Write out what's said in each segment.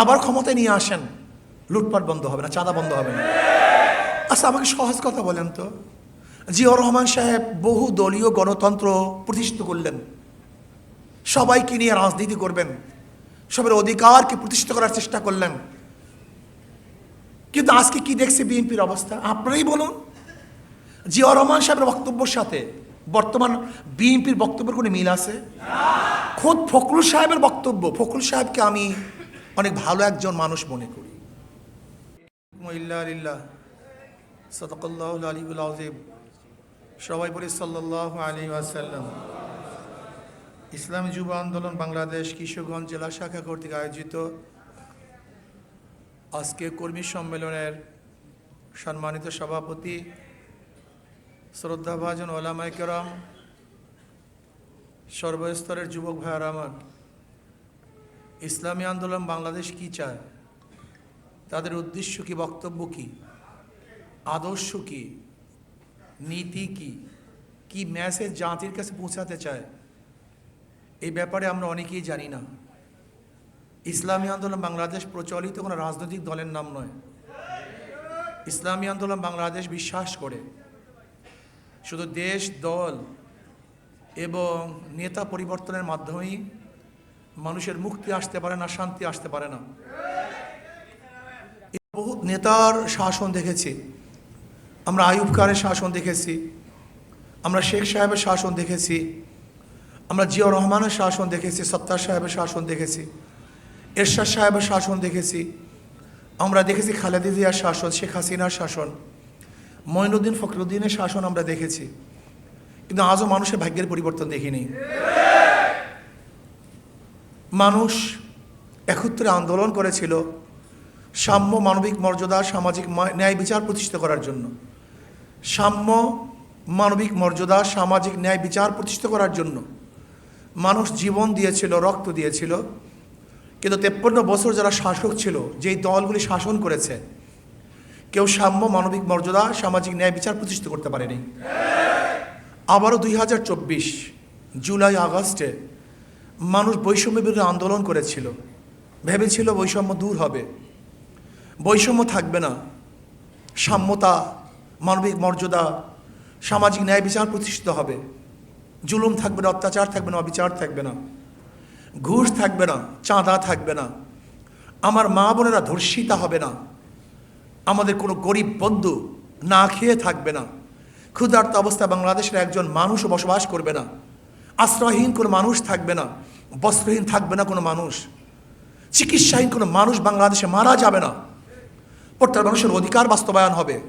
আবার ক্ষমতায় নিয়ে আসেন, লুটপাট বন্ধ হবে না, চাঁদা বন্ধ হবে না। আচ্ছা আমাকে সহজ কথা বলেন তো। জিয়াউর রহমান সাহেব বহু দলীয় গণতন্ত্র প্রতিষ্ঠিত করলেন। সবাইকে নিয়ে রাজনীতি করবেন। সবার অধিকারকে প্রতিষ্ঠিত করার চেষ্টা করলেন। কিন্তু আজকে কি দেখছে বিএনপির অবস্থা? আপনারাই বলুন। জিয়াউর রহমান সাহেবের বক্তব্যের সাথে বর্তমান বিএনপির বক্তব্যের কোনো মিল আছে? খোদ ফখরুল সাহেবের বক্তব্য, ফখরুল সাহেবকে আমি অনেক ভালো একজন মানুষ মনে করি। সবাই বলি সাল্লাল্লাহু আলাইহি ওয়াসাল্লাম। ইসলামী যুব আন্দোলন বাংলাদেশ কিশোরগঞ্জ জেলা শাখা কর্তৃক আয়োজিত আজকে কর্মী সম্মেলনের সম্মানিত সভাপতি, শ্রদ্ধাভাজন ওলামাই কেরাম, সর্বস্তরের যুবক ভাইয়ার আমার। ইসলামী আন্দোলন বাংলাদেশ কি চায়? তাদের উদ্দেশ্য কি, বক্তব্য কি? আদর্শ কি? নীতি কি? কি মেসেজ জাতির কাছে পৌঁছাতে চায়? এই ব্যাপারে আমরা অনেকেই জানি না। ইসলামী আন্দোলন বাংলাদেশ প্রচলিত কোনো রাজনৈতিক দলের নাম নয়। ইসলামী আন্দোলন বাংলাদেশ বিশ্বাস করে। শুধু দেশ, দল এবং নেতা পরিবর্তনের মাধ্যমেই মানুষের মুক্তি আসতে পারে না, শান্তি আসতে পারে না। বহু নেতার শাসন দেখেছি। আমরা আয়ুব শাসন দেখেছি। আমরা শেখ সাহেবের শাসন দেখেছি। আমরা জিয়াউর রহমানের শাসন দেখেছি, সত্তার সাহেবের শাসন দেখেছি। এরশাদ সাহেবের শাসন দেখেছি। আমরা দেখেছি খালেদি জিয়ার শাসন, শেখ হাসিনার শাসন। মঈনুদ্দিন ফখরুদ্দিনের শাসন আমরা দেখেছি। কিন্তু আজও মানুষের ভাগ্যের পরিবর্তন দেখিনি। মানুষ একত্রে আন্দোলন করেছিল সাম্য মানবিক মর্যাদা, সামাজিক ন্যায় বিচার প্রতিষ্ঠিত করার জন্য। সাম্য মানবিক মর্যাদা, সামাজিক ন্যায় বিচার প্রতিষ্ঠিত করার জন্য মানুষ জীবন দিয়েছিল, রক্ত দিয়েছিল। কিন্তু তেপ্পন্ন বছর যারা শাসক ছিল, যেই দলগুলি শাসন করেছে, কেউ সাম্য মানবিক মর্যাদা, সামাজিক ন্যায় বিচার প্রতিষ্ঠিত করতে পারেনি। আবারও দুই হাজার চব্বিশ জুলাই আগস্টে মানুষ বৈষম্য বিরুদ্ধে আন্দোলন করেছিল। ভেবেছিল বৈষম্য দূর হবে। বৈষম্য থাকবে না। সাম্যতা, মানবিক মর্যাদা, সামাজিক ন্যায় বিচার প্রতিষ্ঠিত হবে। জুলুম থাকবে না, অত্যাচার থাকবে না, অবিচার থাকবে না। ঘুষ থাকবে না, চাঁদা থাকবে না। আমার মা বোনেরা ধর্ষিতা হবে না। আমাদের কোনো গরিব বন্ধু না খেয়ে থাকবে না। ক্ষুধার্ত অবস্থায় বাংলাদেশের একজন মানুষও বসবাস করবে না। আশ্রয়হীন কোনো মানুষ থাকবে না, বস্ত্রহীন থাকবে না কোনো মানুষ, চিকিৎসাহীন কোনো মানুষ বাংলাদেশে মারা যাবে না। প্রত্যেক মানুষের অধিকার বাস্তবায়ন হবে।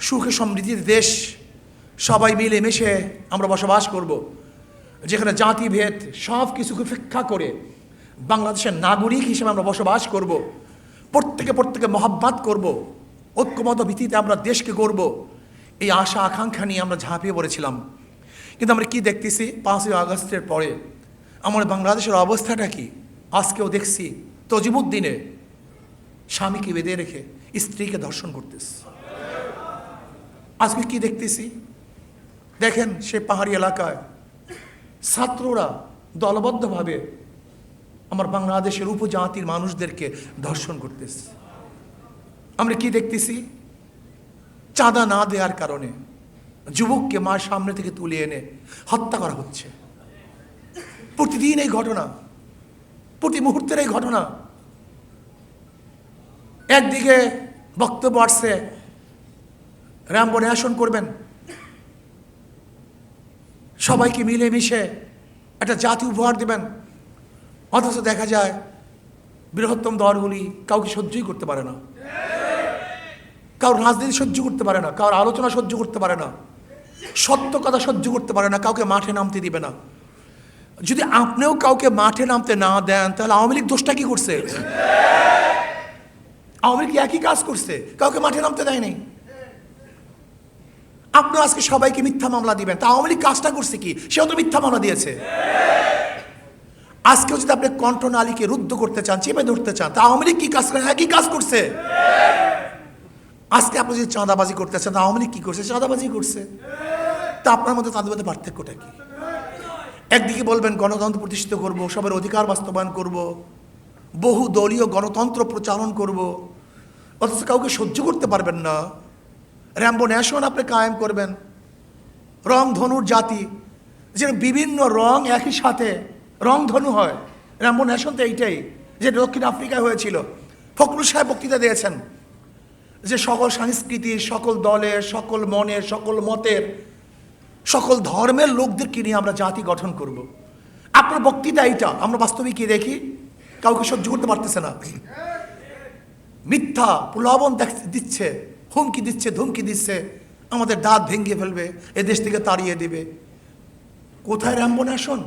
সুখে সমৃদ্ধির দেশ, সবাই মিলে মিশে আমরা বসবাস করব। যেখানে জাতিভেদ সব কিছুকে উপেক্ষা করে বাংলাদেশের নাগরিক হিসেবে আমরা বসবাস করব। প্রত্যেকে প্রত্যেকে মহাব্বাত করব। ঐক্যমত ভিত্তিতে আমরা দেশকে গড়ব। এই আশা আকাঙ্ক্ষা নিয়ে আমরা ঝাঁপিয়ে পড়েছিলাম। কিন্তু আমরা কি দেখতেছি? পাঁচই আগস্টের পরে। আমার বাংলাদেশের অবস্থাটা কি? আজকেও দেখছি তজিমুদ্দিনে স্বামীকে বেঁধে রেখে স্ত্রীকে ধর্ষণ করতেছে। আজকে কি দেখতেছি? দেখেন সে পাহাড়ি এলাকায় ছাত্ররা দলবদ্ধভাবে আমার বাংলাদেশের উপজাতির মানুষদেরকে ধর্ষণ করতেছে। আমরা কি দেখতেছি? চাঁদা না দেওয়ার কারণে যুবককে মার সামনে থেকে তুলে এনে হত্যা করা হচ্ছে। প্রতিদিন এই ঘটনা, প্রতি মুহূর্তের এই ঘটনা। একদিকে বক্তব্য আসছে র্যাম্বো ন্যাশন করবেন। সবাইকে মিলে মিশে একটা জাতি উপহার দেবেন। অথচ দেখা যায় বৃহত্তম দলগুলি কাউকে সহ্যই করতে পারে না। কারোর রাজনীতি সহ্য করতে পারে না, কারোর আলোচনা সহ্য করতে পারে না, সত্য কথা সহ্য করতে পারে না, কাউকে মাঠে নামতে দিবে না। যদি আপনিও কাউকে মাঠে নামতে না দেন, তাহলে আওয়ামী লীগ দোষটা কি করছে? আওয়ামী লীগ একই কাজ করছে? কাউকে মাঠে নামতে দেয়নি আপনি আজকে সবাইকে মিথ্যা মামলা দিবেন, তা আওয়ামী লীগ কাজটা করছে কি? সেও তো মিথ্যা মামলা দিয়েছে। আজকেও যদি আপনি কণ্ঠনালীকে রুদ্ধ করতে চান, চেপে ধরতে চান, তা আওয়ামী লীগ কি কাজ করে? একই কাজ করছে। আজকে আপনি যদি চাঁদাবাজি করতে চান তা আওয়ামী লীগ কি করছে? চাঁদাবাজি করছে। তা আপনার মধ্যে তাদের মধ্যে পার্থক্যটা কি? একদিকে বলবেন, গণতন্ত্র প্রতিষ্ঠিত করব, সবার অধিকার বাস্তবায়ন করব, বহু দলীয় গণতন্ত্র প্রচারণ করব, অথচ কাউকে সহ্য করতে পারবেন না। র্যাম্বো ন্যাশন আপনি কায়েম করবেন। রং ধনুর জাতি যে বিভিন্ন রং একই সাথে রং ধনু হয়। র্যাম্বো ন্যাশন তো এইটাই, যে দক্ষিণ আফ্রিকায় হয়েছিল। ফখরুল সাহেব বক্তৃতা দিয়েছেন যে সকল সংস্কৃতির, সকল দলের, সকল মনের, সকল মতের, সকল ধর্মের লোকদেরকে নিয়ে আমরা জাতি গঠন করব। আপনার বক্তৃতা এইটা, আমরা বাস্তবিক কি দেখি? কাউকে সহ্য করতে পারতেছে না। মিথ্যা, প্রলোভন দেখ- দিচ্ছে, হুমকি দিচ্ছে, ধুমকি দিচ্ছে, আমাদের দাঁত ভেঙে ফেলবে এ দেশ থেকে তাড়িয়ে দেবে। কোথায় রামবন আসন?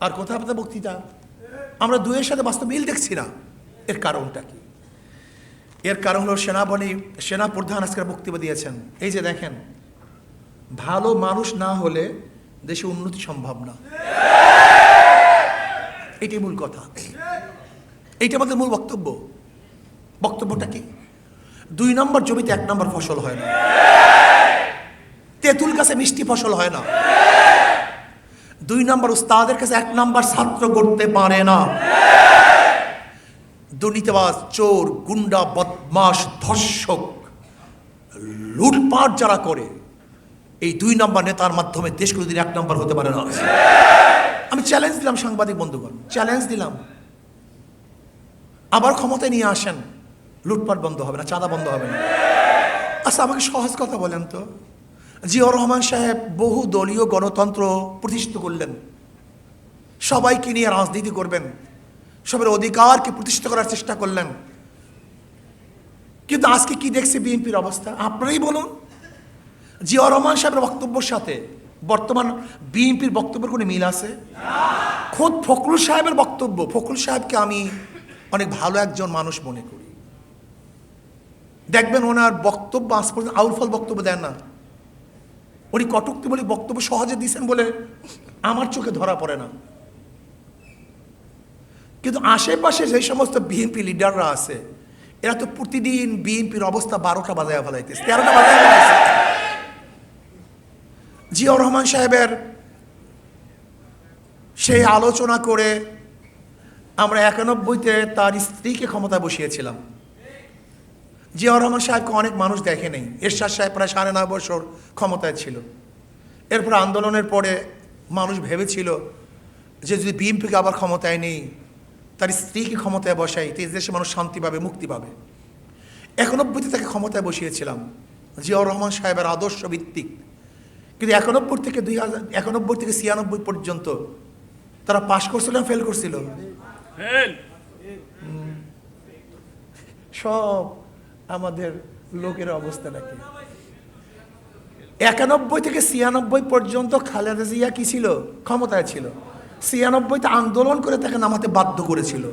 আর কোথায় আপনাদের বক্তৃতা? আমরা দুয়ের সাথে বাস্তব মিল দেখছি না। এর কারণটা কি? এর কারণ হলো সেনাবাহিনী সেনা প্রধান আজকের বক্তব্য দিয়েছেন। এই যে দেখেন, ভালো মানুষ না হলে দেশে উন্নতি সম্ভব না। এটাই মূল কথা। এইটা আমাদের মূল বক্তব্য। বক্তব্যটা কি? দুই নম্বর জমিতে এক নম্বর ফসল হয় না। তেঁতুল কাছে মিষ্টি ফসল হয় না। দুই নম্বর উস্তাদের কাছে এক নম্বর ছাত্র করতে পারে না। দুর্নীতিবাজ, চোর, গুন্ডা বদমাস ধর্ষক, লুটপাট যারা করে, এই দুই নম্বর নেতার মাধ্যমে দেশ কোনোদিন এক নম্বর হতে পারে না। আমি চ্যালেঞ্জ দিলাম সাংবাদিক বন্ধুগণ চ্যালেঞ্জ দিলাম। আবার ক্ষমতায় নিয়ে আসেন, লুটপাট বন্ধ হবে না, চাঁদা বন্ধ হবে না। আচ্ছা আমাকে সহজ কথা বলেন তো। জিয়াউর রহমান সাহেব বহু দলীয় গণতন্ত্র প্রতিষ্ঠিত করলেন। সবাইকে নিয়ে রাজনীতি করবেন। সবার অধিকারকে প্রতিষ্ঠিত করার চেষ্টা করলেন। কিন্তু আজকে কি দেখছে বিএনপির অবস্থা? আপনারাই বলুন। জিয়াউর রহমান সাহেবের বক্তব্যের সাথে বর্তমান বিএনপির বক্তব্যের কোনো মিল আছে? খোদ ফখরুল সাহেবের বক্তব্য, ফখরুল সাহেবকে আমি অনেক ভালো একজন মানুষ মনে করি। দেখবেন ওনার বক্তব্য আজ পর্যন্ত আউলফল বক্তব্য দেন না। উনি কটুক্তি বলে বক্তব্য সহজে দিয়েছেন বলে আমার চোখে ধরা পড়ে না। কিন্তু আশেপাশে যে সমস্ত বিএনপি লিডাররা আছে, এরা তো প্রতিদিন বিএনপির অবস্থা বারোটা বাজায় ফেলাইতেছে, তেরোটা বাজায় ফেলাইছে জিয়াউর রহমান সাহেবের সেই আলোচনা করে আমরা একানব্বইতে তার স্ত্রীকে ক্ষমতা বসিয়েছিলাম। জিয়াউর রহমান সাহেবকে অনেক মানুষ দেখে নেই। এরশাদ সাহেব প্রায় সাড়ে নয় বছর ক্ষমতায় ছিল। এরপর আন্দোলনের পরে মানুষ ভেবেছিল যে যদি বিএনপিকে আবার ক্ষমতায় নেই তার স্ত্রীকে ক্ষমতায় বসাই তো দেশে মানুষ শান্তি পাবে মুক্তি পাবে। একানব্বইতে তাকে ক্ষমতায় বসিয়েছিলাম জিয়াউর রহমান সাহেবের আদর্শ ভিত্তিক। কিন্তু একানব্বই থেকে দুই হাজার একানব্বই থেকে ছিয়ানব্বই পর্যন্ত তারা পাশ করছিল না ফেল করছিল? সব আমাদের লোকের অবস্থা নাকি? একানব্বই থেকে ছিয়ানব্বই পর্যন্ত খালেদা জিয়া কি ছিল? ক্ষমতায় ছিল। ছিয়ানব্বইতে আন্দোলন করে তাকে নামাতে বাধ্য করেছিল।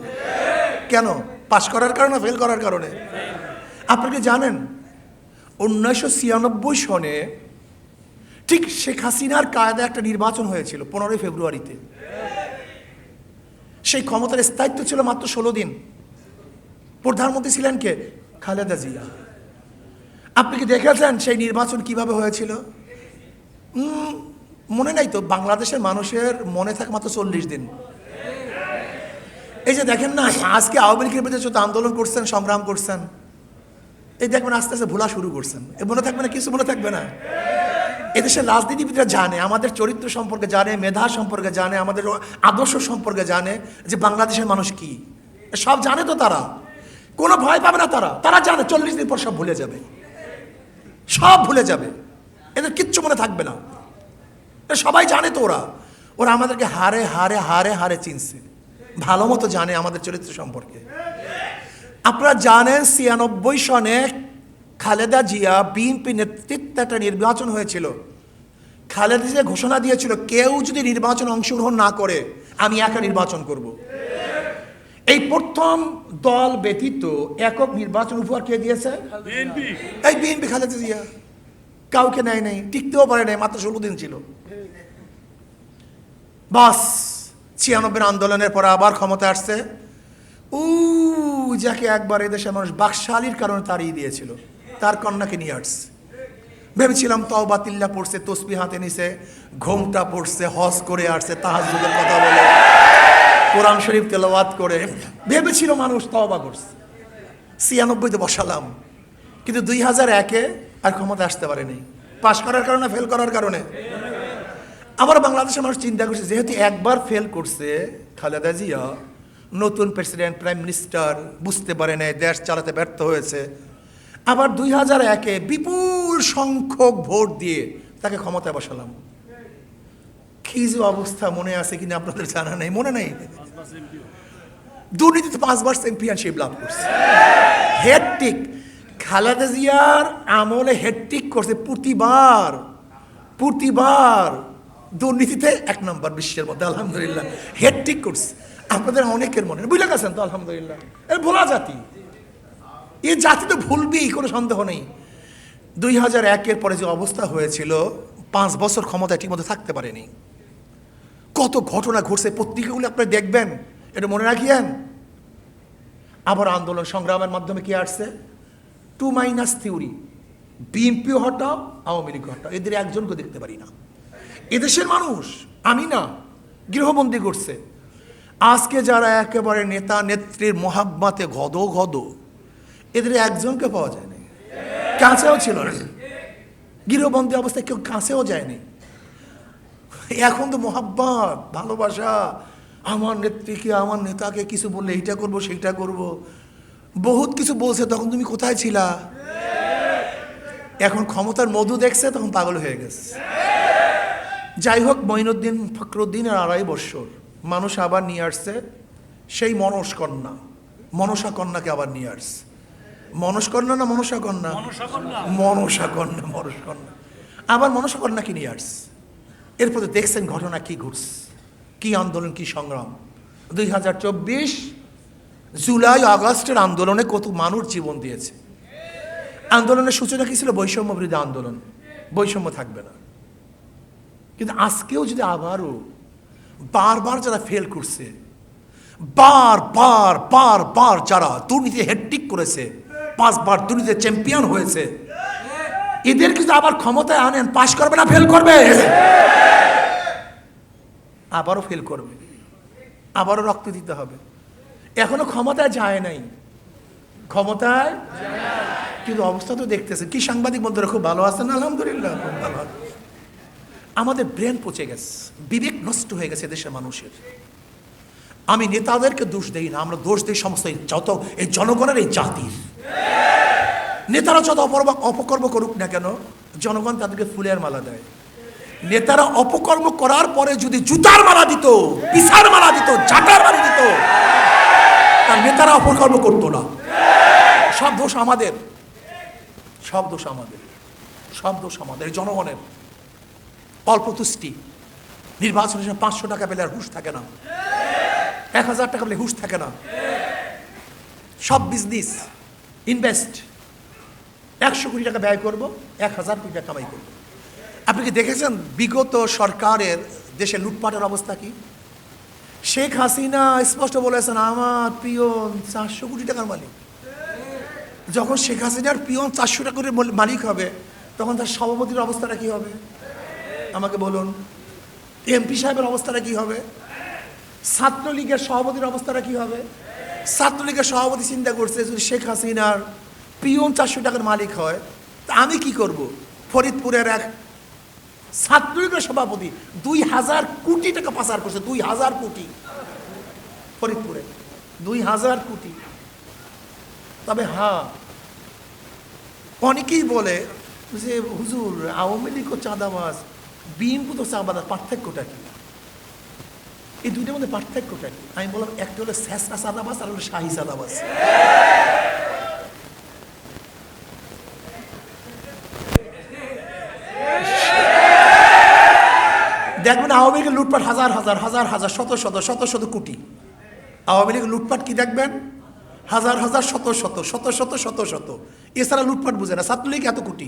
কেন? পাশ করার কারণে ফেল করার কারণে? আপনি কি জানেন? উনিশশো ছিয়ানব্বই সনে ঠিক শেখ হাসিনার কায়দা একটা নির্বাচন হয়েছিল, পনেরোই ফেব্রুয়ারিতে। সেই ক্ষমতার স্থায়িত্ব ছিল মাত্র ষোলো দিন। প্রধানমন্ত্রী ছিলেন কে? খালেদা জিয়া। আপনি কি দেখেছেন সেই নির্বাচন কীভাবে হয়েছিল? মনে নাই তো, বাংলাদেশের মানুষের মনে থাকে মাত্র চল্লিশ দিন। এই যে দেখেন না, আজকে আওয়ামী লীগের বিরুদ্ধে যত আন্দোলন করছেন, সংগ্রাম করছেন, এই দেখবেন আস্তে আস্তে ভোলা শুরু করছেন। এ মনে থাকবে না, কিছু মনে থাকবে না। এদেশের রাজনীতিবিদরা জানে, আমাদের চরিত্র সম্পর্কে জানে, মেধা সম্পর্কে জানে, আমাদের আদর্শ সম্পর্কে জানে যে বাংলাদেশের মানুষ কি। সব জানে তো তারা। কোনো ভয় পাবে না তারা। তারা জানে, চল্লিশ দিন পর সব ভুলে যাবে। সব ভুলে যাবে। এদের কিচ্ছু মনে থাকবে না। সবাই জানে তো ওরা। ওরা আমাদেরকে হারে হারে হারে হারে চিনছে। ভালো মতো জানে আমাদের চরিত্র সম্পর্কে। আপনারা জানেন ছিয়ানব্বই সনে খালেদা জিয়া বিএনপি নেতৃত্বে একটা নির্বাচন হয়েছিল। খালেদা জিয়া ঘোষণা দিয়েছিল কেউ যদি নির্বাচনে অংশগ্রহণ না করে আমি একা নির্বাচন করব। এই প্রথম দল ব্যতীত একক নির্বাচন উপহার কে দিয়েছে? এই বিএনপি খালেদা জিয়া। কাউকে নেয় নাই টিকতেও পারে নাই মাত্র ষোলো দিন ছিল। বাস ছিয়ানব্বই আন্দোলনের পরে আবার ক্ষমতা আসছে। উ যাকে একবার এদেশের মানুষ বাকশালীর কারণে তাড়িয়ে দিয়েছিল, তার কন্যাকে নিয়ে আসছে। ভেবেছিলাম তওবা বাতিল্লা পড়ছে তসবি হাতে নিছে, ঘোমটা পড়ছে, হজ করে আসছে তাহাজুদের কথা বলে, কোরআন শরীফ তেলাওয়াত করে। ভেবেছিল মানুষ তওবা করছে। ছিয়ানব্বইতে বসালাম, কিন্তু দুই হাজার একে আর ক্ষমতা আসতে পারেনি। পাশ করার কারণে ফেল করার কারণে? আবার বাংলাদেশের মানুষ চিন্তা করছে, যেহেতু একবার ফেল করছে, খালেদা জিয়া নতুন প্রেসিডেন্ট প্রাইম মিনিস্টার বুঝতে পারে নাই, দেশ চালাতে ব্যর্থ হয়েছে। আবার দুই হাজার একে বিপুল সংখ্যক ভোট দিয়ে তাকে ক্ষমতায় বসালাম। কি যে অবস্থা মনে আছে কিনা আপনাদের জানা নেই, মনে নেই? দুর্নীতিতে পাঁচবার চ্যাম্পিয়নশিপ লাভ করছে। হেডটিক খালেদা জিয়ার আমলে হেডটিক করছে প্রতিবার প্রতিবার। দুর্নীতিতে এক নম্বর বিশ্বের মধ্যে, আলহামদুলিল্লাহ। হেডটিক করছে। আপনাদের অনেকের মনে। বুঝলে গেছেন তো, আলহামদুলিল্লাহ। এর ভোলা জাতি। এই জাতি তো ভুলবেই কোনো সন্দেহ নেই। দুই হাজার একের পরে যে অবস্থা হয়েছিল, পাঁচ বছর ক্ষমতায় ঠিকমতো থাকতে পারেনি। কত ঘটনা ঘটছে, পত্রিকাগুলো আপনারা দেখবেন। এটা মনে রাখিয়েন। আবার আন্দোলন সংগ্রামের মাধ্যমে কি আসছে? Two minus theory. বিএনপিও হটাও, আওয়ামী লীগ হটাও। এদের একজনকে দেখতে পারি না। এদেশের মানুষ, আমি না, গৃহবন্দী করছে। আজকে যারা একেবারে নেতা নেত্রীর মহাব্বাতে ঘদ ঘদ, এদের একজনকে পাওয়া যায় না কাছেও ছিল না। গৃহবন্দী অবস্থায় কেউ কাছেও যায়নি। এখন তো মোহাব্বত, ভালোবাসা, আমার নেত্রীকে, আমার নেতাকে কিছু বললে এইটা করব, সেইটা করব। বহুত কিছু বলছে, তখন তুমি কোথায় ছিলা? এখন ক্ষমতার মধু দেখছে, তখন পাগল হয়ে গেছে। যাই হোক মঈনুদ্দিন ফখরুদ্দিন আর আড়াই বৎসর মানুষ আবার নিয়ে আসছে সেই মনস কন্যা মনসা কন্যাকে আবার নিয়ে আসছে। মনস কন্যা না মনসা কন্যা মনসা কন্যা মনস কন্যা আবার মনসা কন্যাকে নিয়ে আসছে। এরপরে দেখছেন ঘটনা কি ঘটছে। কি আন্দোলন কি সংগ্রাম। দুই হাজার চব্বিশ জুলাই আগস্টের আন্দোলনে কত মানুষ জীবন দিয়েছে। আন্দোলনের সূচনা কি ছিল? বৈষম্য বিরোধী আন্দোলন। বৈষম্য থাকবে না। কিন্তু আজকেও যদি আবারও বারবার যারা ফেল করছে, বার বার বার বার যারা দুর্নীতি হেডটিক করেছে, পাঁচবার দুর্নীতি চ্যাম্পিয়ন হয়েছে এদের কিন্তু আবার ক্ষমতায় আনেন পাশ করবে না ফেল করবে? আবারও ফেল করবে। আবারও রক্ত দিতে হবে। এখনও ক্ষমতায় যায় নাই। ক্ষমতায় কিন্তু অবস্থা তো দেখতেছে কি সাংবাদিক বন্ধুরা, খুব ভালো আছেন? আলহামদুলিল্লাহ, খুব ভালো। আমাদের ব্রেন পচে গেছে, বিবেক নষ্ট হয়ে গেছে দেশের মানুষের। আমি নেতাদেরকে দোষ দেই না, আমরা দোষ দিই সমস্ত যত, এই জনগণের এই জাতির। নেতারা যত অপকর্ম অপকর্ম করুক না কেন, জনগণ তাদেরকে ফুলের মালা দেয়। নেতারা অপকর্ম করার পরে যদি জুতার মালা দিত, পিসার মালা দিত ঝাঁটার মালা দিত, তার নেতারা অপকর্ম করতো না। সব দোষ আমাদের, সব দোষ আমাদের, সব দোষ আমাদের জনগণের। অল্প তুষ্টি নির্বাচনের সময় পাঁচশো টাকা পেলে আর হুশ থাকে না। এক হাজার টাকা পেলে হুশ থাকে না। সব বিজনেস ইনভেস্ট একশো কোটি টাকা ব্যয় করব, এক হাজার কোটি টাকা কামাই করব। আপনি কি দেখেছেন বিগত সরকারের দেশে লুটপাটের অবস্থা কি? শেখ হাসিনা স্পষ্ট বলেছেন, আমার পিয়ন চারশো কোটি টাকার মালিক। যখন শেখ হাসিনার পিয়ন চারশো টাকা করে মালিক হবে, তখন তার সভাপতির অবস্থাটা কি হবে? আমাকে বলুন, এমপি সাহেবের অবস্থাটা কি হবে? ছাত্রলীগের সভাপতির অবস্থাটা কি হবে? ছাত্রলীগের সভাপতি চিন্তা করছে যদি শেখ হাসিনার পিয়ন চারশো টাকার মালিক হয়, তা আমি কি করব? ফরিদপুরের এক ছাত্রলীগের সভাপতি দুই হাজার কোটি টাকা পাচার করছে, দুই হাজার কোটি। ফরিদপুরে দুই হাজার কোটি। তবে হ্যাঁ অনেকেই বলে যে, হুজুর, আওয়ামী লীগ ও চাঁদাবাজ। বিএনপি তো চাঁদাবাজ পার্থক্যটা কি? এই দুইটার মধ্যে পার্থক্যটা কি? আমি বললাম, একটা হলো শেষরা চাঁদাবাজ আর হলো শাহী চাঁদাবাজ দেখবেন আওয়ামী লীগের লুটপাট হাজার হাজার হাজার হাজার, শত শত শত শত কোটি। আওয়ামী লীগের লুটপাট কি দেখবেন? হাজার হাজার, শত শত শত শত শত শত। এছাড়া লুটপাট বুঝে না। ছাত্রলীগ এত কোটি,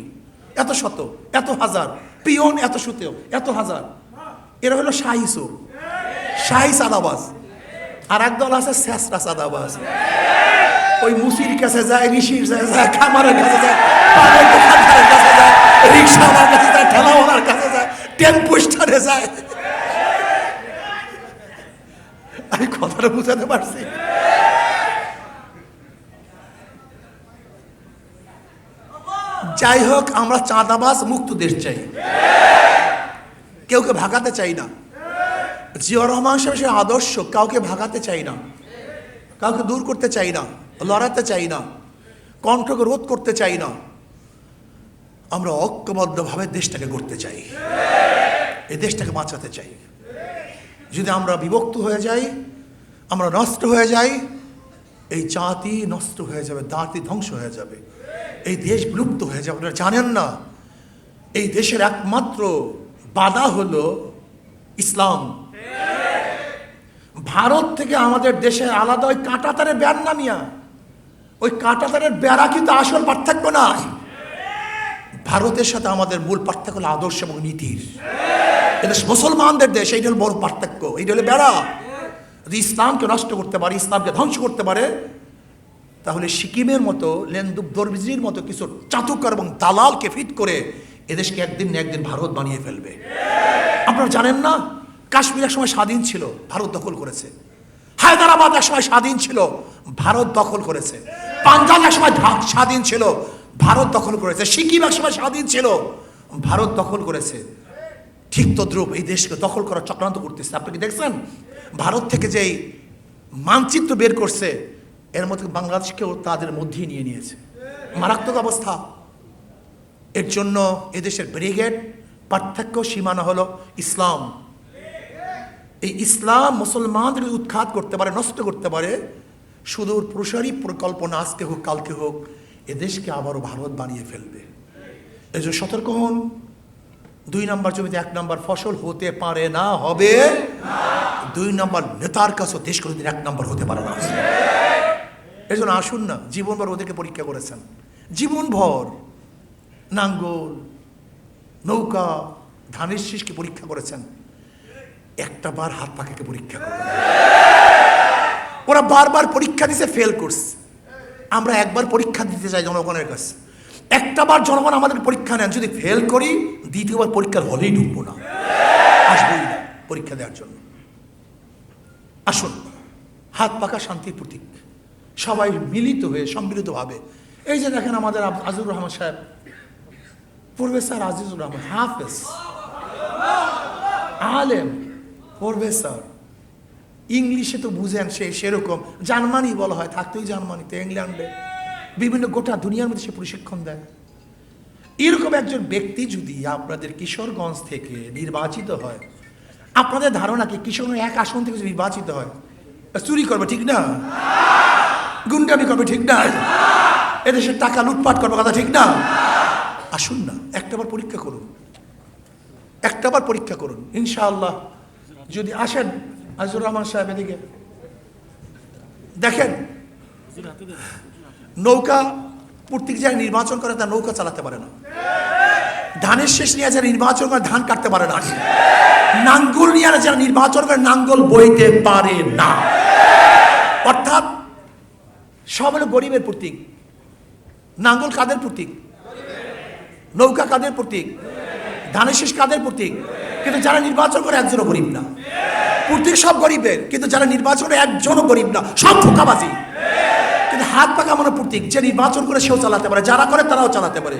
এত শত, এত হাজার। পিয়ন এত সুতেও, এত হাজার। এরা হলো শাহী চোর। শাহী সাদাবাজ আর একদল আছে শেষরা সাদাবাজ ওই মুসির কাছে যায়, ঋষির যায়, খামারের কাছে যায় পানের কাছে যায়, রিক্সাওয়ালার কাছে যায়, ঠেলাওয়ালার কাছে যায় টেম্পো স্টারে যায়। আমি কথাটা বুঝাতে পারছি? যাই হোক, আমরা চাঁদাবাস মুক্ত দেশ চাই। কেউকে ভাগাতে চাই না। জিয়া রহমান সাহেব সে আদর্শ, কাউকে ভাগাতে চাই না। কাউকে দূর করতে চাই না, লড়াতে চাই না, কণ্ঠকে রোধ করতে চাই না। আমরা ঐক্যবদ্ধভাবে দেশটাকে গড়তে চাই। এই দেশটাকে বাঁচাতে চাই। যদি আমরা বিভক্ত হয়ে যাই, আমরা নষ্ট হয়ে যাই, এই জাতি নষ্ট হয়ে যাবে, জাতি ধ্বংস হয়ে যাবে। এই দেশ বিলুপ্ত হয়ে যাবে, আপনারা জানেন না। এই দেশের একমাত্র বাধা হলো ইসলাম। ভারত থেকে আমাদের দেশে আলাদা ওই কাঁটাতারের বেড় নামিয়া ওই কাঁটাতারের বেড়া কিন্তু আসল পার্থক্য নয় ভারতের সাথে আমাদের মূল পার্থক্য হলো আদর্শ এবং নীতির। এটা মুসলমানদের দেশ, এইটা হলো বড় পার্থক্য, এইটা হলো বেড়া। যদি ইসলামকে নষ্ট করতে পারে, ইসলামকে ধ্বংস করতে পারে তাহলে সিকিমের মতো, লেন্দুক দরবিজির মতো কিছু চাতুকার এবং দালালকে ফিট করে এদেশকে একদিন না একদিন ভারত বানিয়ে ফেলবে। আপনারা জানেন না? কাশ্মীর এক সময় স্বাধীন ছিল, ভারত দখল করেছে। হায়দ্রাবাদ এক সময় স্বাধীন ছিল, ভারত দখল করেছে। পাঞ্জাব এক সময় স্বাধীন ছিল, ভারত দখল করেছে। সিকিম এক সময় স্বাধীন ছিল, ভারত দখল করেছে। ঠিক তদ্রুপ এই দেশকে দখল করার চক্রান্ত করতেছে। আপনি কি দেখছেন? ভারত থেকে যেই মানচিত্র বের করছে এর মধ্যে বাংলাদেশকেও তাদের মধ্যেই নিয়ে নিয়েছে। মারাত্মক অবস্থা। এর জন্য এদেশের ব্রিগেড পার্থক্য সীমানা হলো ইসলাম। এই ইসলাম মুসলমানদের উৎখাত করতে পারে, নষ্ট করতে পারে। সুদূর প্রসারী পরিকল্পনা আজকে হোক, কালকে হোক, এদেশকে আবারও ভারত বানিয়ে ফেলবে। এই জন্য সতর্ক হন। দুই নম্বর জমিতে এক নম্বর ফসল হতে পারে না, হবে দুই নম্বর নেতার কাছে দেশ কোনোদিন এক নম্বর হতে পারে না। এই জন্য আসুন না, জীবনভর ওদেরকে পরীক্ষা করেছেন। জীবনভর নাঙ্গল, নৌকা, ধানের শীষকে পরীক্ষা করেছেন। একটা বার হাত পাখাকে পরীক্ষা করবে ওরা বারবার পরীক্ষা দিছে ফেল করছে। আমরা একবার পরীক্ষা দিতে চাই জনগণের কাছে। একটা বার জনগণ আমাদের পরীক্ষা নেন, যদি ফেল করি, দ্বিতীয়বার পরীক্ষার হলেই ঢুকবো না। আসবোই না পরীক্ষা দেওয়ার জন্য। আসুন, হাত পাকা শান্তির প্রতীক। সবাই মিলিত হয়ে, সম্মিলিতভাবে। এই যে দেখেন আমাদের আজিজুর রহমান সাহেব, প্রফেসর আজিজুর রহমান, হাফেজ, আলেম, প্রফেসর। ইংলিশে তো বুঝেন সে সেরকম। জার্মানি বলা হয়, থাকতেই জার্মানিতে, ইংল্যান্ডে। বিভিন্ন গোটা দুনিয়ার মধ্যে সে প্রশিক্ষণ দেয়। এরকম একজন ব্যক্তি যদি আপনাদের কিশোরগঞ্জ থেকে নির্বাচিত হয়, আপনাদের ধারণা কি কিশোরগঞ্জ এক আসন থেকে নির্বাচিত হয়, চুরি করবে, ঠিক না? গুন্ডামি করবে ঠিক না। এদেশের টাকা লুটপাট করবে কথা ঠিক না। আসুন না একটাবার পরীক্ষা করুন। একটাবার পরীক্ষা করুন। ইনশাআল্লাহ, যদি আসেন আজিজুর রহমান সাহেব এদিকে। দেখেন, নৌকা প্রত্যেক জায়গায় নির্বাচন করে তার নৌকা চালাতে পারে না। ধানের শেষ নিয়ে যারা নির্বাচন করে, ধান কাটতে পারে না। নাঙ্গল নিয়ে যারা নির্বাচন করে, নাঙ্গল বইতে পারে না। অর্থাৎ সব হলো গরিবের প্রতীক। নাঙ্গল কাদের প্রতীক? নৌকা কাদের প্রতীক? ধানের শেষ কাদের প্রতীক? কিন্তু যারা নির্বাচন করে একজনও গরিব না। প্রতীক সব গরিবের, কিন্তু যারা নির্বাচন করে একজনও গরিব না, সব ধোকাবাজি কিন্তু হাত পাকা মনে প্রতীক, যে নির্বাচন করে সেও চালাতে পারে, যারা করে তারাও চালাতে পারে।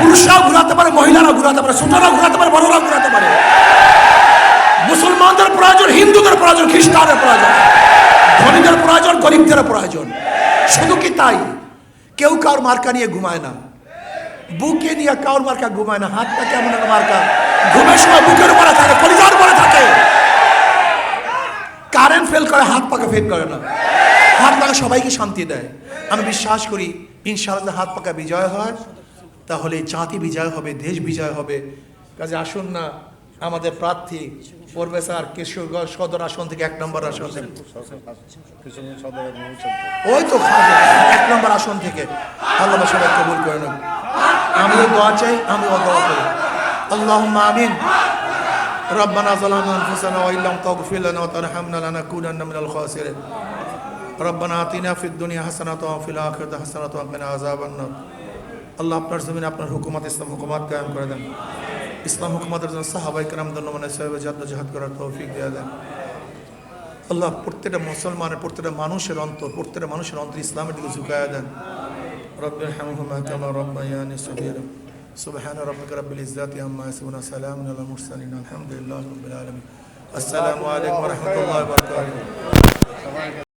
পুরুষরাও ঘুরাতে পারে, মহিলারাও ঘুরাতে পারে ছোটরাও ঘুরাতে পারে, বড়রাও ঘুরাতে পারে। মুসলমানদের প্রয়োজন, হিন্দুদের প্রয়োজন খ্রিস্টানের প্রয়োজন, ধনীদের প্রয়োজন, গরিবদের প্রয়োজন। শুধু কি তাই? কেউ কার মার্কা নিয়ে ঘুমায় না। বুকে নিয়ে কাউর মার্কা ঘুমায় না। হাতটা কেমন একটা মার্কা। ঘুমের সময় বুকের উপরে থাকে, কলিজার উপরে থাকে। কারেন্ট ফেল করে, হাত পাকা ফেল করে না। হাত পাকা সবাইকে শান্তি দেয়। আমি বিশ্বাস করি, ইনশাআল্লাহ হাত পাকা বিজয় হয়। তাহলে জাতি বিজয় হবে, দেশ বিজয় হবে। কাজে আসুন না। আমাদের প্রার্থী প্রফেসর কিশোরগঞ্জ সদর আসন থেকে এক নম্বর আসন থেকে কিশোরগঞ্জ সদরের মহসিনপুর ওই তো খাজা, এক নম্বর আসন থেকে আল্লাহ সবাই কবুল করে নেব আমিও দোয়া চাই আমিও দোয়া করি আল্লাহ আমিন ربنا ظلمنا انفسنا وان لم تغفر لنا وترحمنا لنكونن من الخاسرين ربنا آتنا في الدنيا حسنة وفي الآخرة حسنة وقنا عذاب النار আল্লাহ আপনার জমিনে আপনার হুকুমত ইসলাম হুকুমত কায়েম করে দেন ইসলাম হুকুমতের জন্য সাহাবাই কালাম ধন্য মানে সাহেব জাদ্দ জাহাদ করার তৌফিক দিয়ে দেন আল্লাহ প্রত্যেকটা মুসলমানের প্রত্যেকটা মানুষের অন্তর প্রত্যেকটা মানুষের অন্তর ইসলামের দিকে ঝুঁকায় দেন رب ارحمهما كما ربياني صغيرا سبحان ربك رب العزة عما يصفون سلام على المرسلين الحمد لله رب العالمين السلام عليكم ورحمة الله وبركاته